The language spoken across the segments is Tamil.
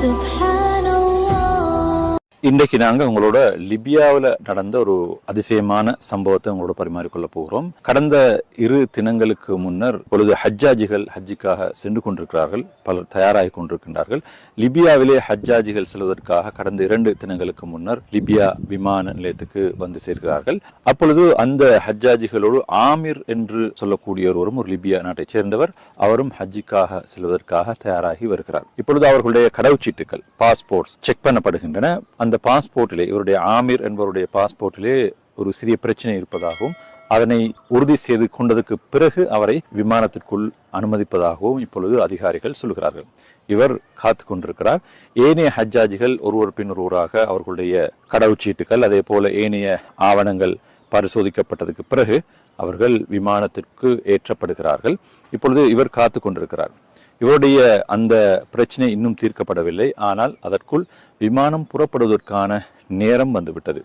subhanallah இன்றைக்கு நாங்கள் உங்களோட லிபியாவில் நடந்த ஒரு அதிசயமான சம்பவத்தை உங்களோட பரிமாறிக்கொள்ள போகிறோம். கடந்த இரு தினங்களுக்கு முன்னர் பொழுது ஹஜ்ஜாஜிகள் ஹஜ்ஜிக்காக சென்று கொண்டிருக்கிறார்கள். பலர் தயாராகி கொண்டிருக்கின்றார்கள். லிபியாவிலே ஹஜ்ஜாஜிகள் செல்வதற்காக கடந்த இரண்டு தினங்களுக்கு முன்னர் லிபியா விமான நிலையத்துக்கு வந்து சேர்க்கிறார்கள். அப்பொழுது அந்த ஹஜ்ஜாஜிகளோடு ஆமிர் என்று சொல்லக்கூடிய ஒருவரும் ஒரு லிபியா நாட்டைச் சேர்ந்தவர். அவரும் ஹஜ்ஜிக்காக செல்வதற்காக தயாராகி வருகிறார். இப்பொழுது அவர்களுடைய கடவுச்சீட்டுகள் பாஸ்போர்ட்ஸ் செக் பண்ணப்படுகின்றன. அந்த பாஸ்போர்ட்டிலே இவருடைய ஆமீர் என்பவருடைய பாஸ்போர்ட்டிலே ஒரு சிறிய பிரச்சனை இருப்பதாகவும் அதனை உறுதி செய்து கொண்டதுக்கு பிறகு அவரை விமானத்திற்குள் அனுமதிப்பதாகவும் இப்பொழுது அதிகாரிகள் சொல்கிறார்கள் இவர் காத்து கொண்டிருக்கிறார். ஏனைய ஹஜ்ஜாஜிகள் ஒருவர் பின் ஒருவராக அவர்களுடைய கடவுச்சீட்டுகள் அதே போல ஏனைய ஆவணங்கள் பரிசோதிக்கப்பட்டதுக்கு பிறகு அவர்கள் விமானத்திற்கு ஏற்றப்படுகிறார்கள். இப்பொழுது இவர் காத்து கொண்டிருக்கிறார். இவருடைய அந்த பிரச்சனை இன்னும் தீர்க்கப்படவில்லை. ஆனால் அதற்குள் விமானம் புறப்படுவதற்கான நேரம் வந்துவிட்டது.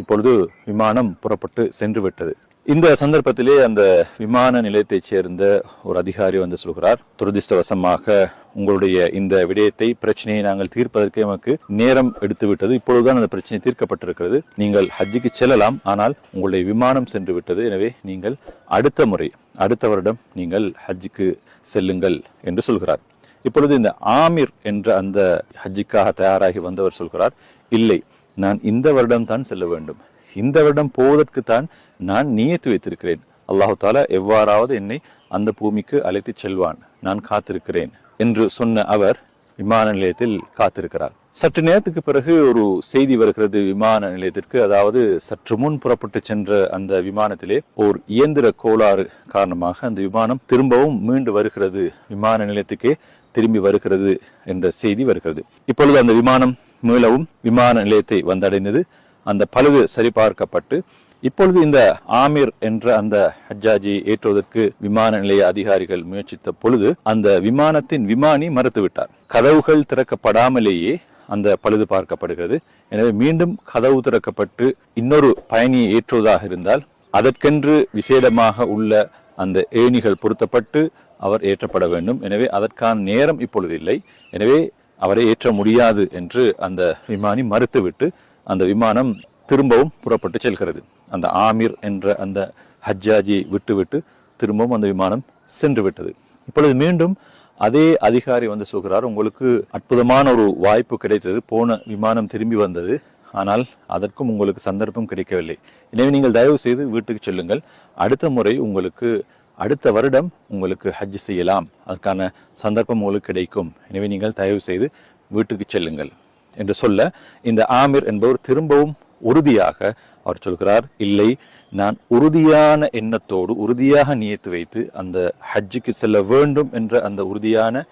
இப்பொழுது விமானம் புறப்பட்டு சென்று விட்டது இந்த சந்தர்ப்பத்திலே அந்த விமான நிலையத்தைச் சேர்ந்த ஒரு அதிகாரி வந்து சொல்கிறார் துரதிர்ஷ்டவசமாக உங்களுடைய இந்த விடயத்தை பிரச்சனையை நாங்கள் தீர்ப்பதற்கு எமக்கு நேரம் எடுத்து விட்டது இப்பொழுதுதான் அந்த பிரச்சனை தீர்க்கப்பட்டிருக்கிறது. நீங்கள் ஹஜ்ஜுக்கு செல்லலாம் ஆனால் உங்களுடைய விமானம் சென்று விட்டது. எனவே நீங்கள் அடுத்த முறை அடுத்த வருடம் நீங்கள் ஹஜ்ஜுக்கு செல்லுங்கள் என்று சொல்கிறார். இப்பொழுது இந்த ஆமிர் என்ற அந்த ஹஜ்ஜிக்காக தயாராகி வந்தவர் சொல்கிறார் இல்லை நான் இந்த வருடம் தான் செல்ல வேண்டும். இந்த வருடம் போவதற்கு தான் நான் நியத்து வைத்திருக்கிறேன். அல்லாஹு தாலா எவ்வாறாவது என்னை அந்த பூமிக்கு அழைத்து செல்வான். நான் காத்திருக்கிறேன் என்று சொன்ன அவர் விமான நிலையத்தில் காத்திருக்கிறார். சற்று நேரத்துக்கு பிறகு ஒரு செய்தி வருகிறது விமான நிலையத்திற்கு. அதாவது சற்று முன் புறப்பட்டு சென்ற அந்த விமானத்திலே ஓர் இயந்திர கோளாறு காரணமாக அந்த விமானம் திரும்பவும் மீண்டு வருகிறது. விமான நிலையத்துக்கே திரும்பி வருகிறது என்ற செய்தி வருகிறது. இப்பொழுது அந்த விமானம் மீளவும் விமான நிலையத்தை வந்தடைந்தது. அந்த பழுது சரிபார்க்கப்பட்டு இப்பொழுது இந்த ஆமீர் என்ற அந்த ஹஜ்ஜாஜி ஏற்றுவதற்கு விமான நிலைய அதிகாரிகள் முயற்சித்த பொழுது அந்த விமானத்தின் விமானி மறுத்துவிட்டார். கதவுகள் திறக்கப்படாமலேயே அந்த பழுது பார்க்கப்படுகிறது. எனவே மீண்டும் கதவு திறக்கப்பட்டு இன்னொரு பயணியை ஏற்றுவதாக இருந்தால் அதற்கென்று விசேடமாக உள்ள அந்த ஏணிகள் பொருத்தப்பட்டு அவர் ஏற்றப்பட வேண்டும். எனவே அதற்கான நேரம் இப்பொழுது இல்லை. எனவே அவரை ஏற்ற முடியாது என்று அந்த விமானி மறுத்துவிட்டு அந்த விமானம் திரும்பவும் புறப்பட்டு செல்கிறது. அந்த ஆமீர் என்ற அந்த ஹஜ்ஜாஜியை விட்டுவிட்டு திரும்பவும் அந்த விமானம் சென்று விட்டது. இப்பொழுது மீண்டும் அதே அதிகாரி வந்து சொல்கிறார் உங்களுக்கு அற்புதமான ஒரு வாய்ப்பு கிடைத்தது. போன விமானம் திரும்பி வந்தது. ஆனால் அதற்கும் உங்களுக்கு சந்தர்ப்பம் கிடைக்கவில்லை. எனவே நீங்கள் தயவு செய்து வீட்டுக்கு செல்லுங்கள். அடுத்த முறை உங்களுக்கு அடுத்த வருடம் உங்களுக்கு ஹஜ் செய்யலாம். அதற்கான சந்தர்ப்பம் உங்களுக்கு கிடைக்கும். எனவே நீங்கள் தயவு செய்து வீட்டுக்கு செல்லுங்கள். என்று சொல்ல இந்த ஆமிர் என்பவர் திரும்பவும் உறுதியாக அவர் சொல்கிறார் இல்லை நான் உறுதியான எண்ணத்தோடு உறுதியாக நியத்து வைத்து அந்த ஹஜ்ஜுக்கு செல்ல வேண்டும் என்ற அந்த உறுதியான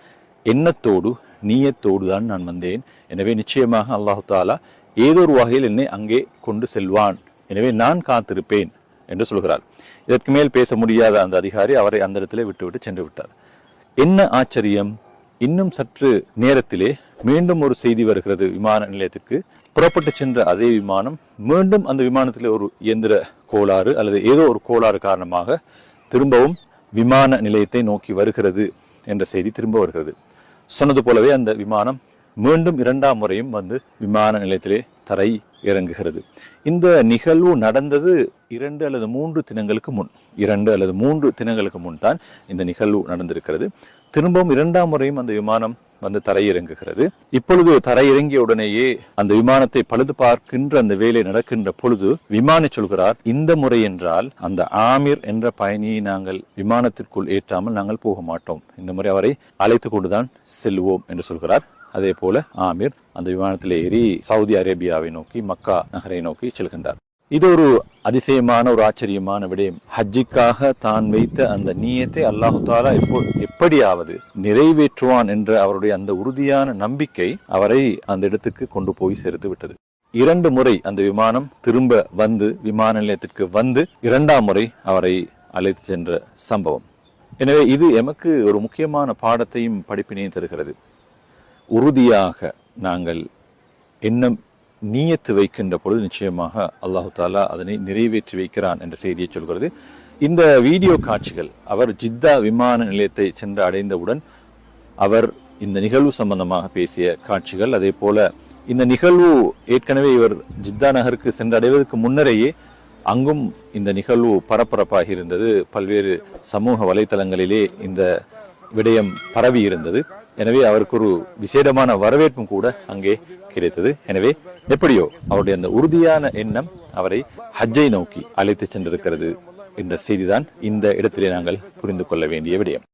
எண்ணத்தோடு நீயத்தோடு தான் நான் வந்தேன். எனவே நிச்சயமாக அல்லாஹு தாலா ஏதோ ஒரு வகையில் என்னை அங்கே கொண்டு செல்வான். எனவே நான் காத்திருப்பேன் என்று சொல்கிறார். இதற்கு மேல் பேச முடியாத அந்த அதிகாரி அவரை அந்த இடத்திலே விட்டுவிட்டு சென்று விட்டார். என்ன ஆச்சரியம்? இன்னும் சற்று நேரத்திலே மீண்டும் ஒரு செய்தி வருகிறது விமான நிலையத்துக்கு. புறப்பட்டு சென்ற அதே விமானம் மீண்டும் அந்த விமானத்திலே ஒரு இயந்திர கோளாறு அல்லது ஏதோ ஒரு கோளாறு காரணமாக திரும்பவும் விமான நிலையத்தை நோக்கி வருகிறது என்ற செய்தி திரும்ப வருகிறது. சொன்னது போலவே அந்த விமானம் மீண்டும் இரண்டாம் முறையும் வந்து விமான நிலையத்திலே தரை இறங்குகிறது. இந்த நிகழ்வு நடந்தது இரண்டு அல்லது மூன்று தினங்களுக்கு முன் இரண்டு அல்லது மூன்று தினங்களுக்கு முன் தான் இந்த நிகழ்வு நடந்திருக்கிறது. திரும்பவும் இரண்டாம் முறையும் அந்த விமானம் வந்து தரையிறங்குகிறது. இப்பொழுது தரையிறங்கிய உடனேயே அந்த விமானத்தை பழுது பார்க்கின்ற அந்த வேலை நடக்கின்ற பொழுது விமானி சொல்கிறார் இந்த முறை என்றால் அந்த ஆமீர் என்ற பயணியை நாங்கள் விமானத்திற்குள் ஏற்றாமல் நாங்கள் போக மாட்டோம். இந்த முறை அவரை அழைத்து கொண்டுதான் செல்வோம் என்று சொல்கிறார். அதே போல ஆமீர் அந்த விமானத்தில் ஏறி சவுதி அரேபியாவை நோக்கி மக்கா நகரை நோக்கி செல்கின்றார். இது ஒரு அதிசயமான ஒரு ஆச்சரியமான விடயம். ஹஜ்ஜிக்காக தான் வைத்த அந்த நீயத்தை அல்லாஹு தாலா எப்போ எப்படியாவது நிறைவேற்றுவான் என்ற அவருடைய அந்த உறுதியான நம்பிக்கை அவரை அந்த இடத்துக்கு கொண்டு போய் சேர்த்து விட்டது. இரண்டு முறை அந்த விமானம் திரும்ப வந்து விமான நிலையத்திற்கு வந்து இரண்டாம் முறை அவரை அழைத்து சென்ற சம்பவம். எனவே இது எமக்கு ஒரு முக்கியமான பாடத்தையும் படிப்பினையும் தருகிறது. உறுதியாக நாங்கள் என்ன நீயத்து வைக்கின்ற பொழுது நிச்சயமாக அல்லாஹு தாலா அதனை நிறைவேற்றி வைக்கிறான் என்ற செய்தியை சொல்கிறது. இந்த வீடியோ காட்சிகள் அவர் ஜித்தா விமான நிலையத்தை சென்று அடைந்தவுடன் அவர் இந்த நிகழ்வு சம்பந்தமாக பேசிய காட்சிகள் அதே போல இந்த நிகழ்வு ஏற்கனவே இவர் ஜித்தா நகருக்கு சென்றடைவதற்கு முன்னரேயே அங்கும் இந்த நிகழ்வு பரபரப்பாகி இருந்தது. பல்வேறு சமூக வலைத்தளங்களிலே இந்த விடயம் பரவி இருந்தது. எனவே அவருக்கு ஒரு விசேடமான வரவேற்பும் கூட அங்கே கிடைத்தது. எனவே எப்படியோ அவருடைய அந்த உறுதியான எண்ணம் அவரை ஹஜ்ஜை நோக்கி அழைத்து சென்றிருக்கிறது என்ற செய்திதான் இந்த இடத்திலே நாங்கள் புரிந்து கொள்ள வேண்டிய விடயம்.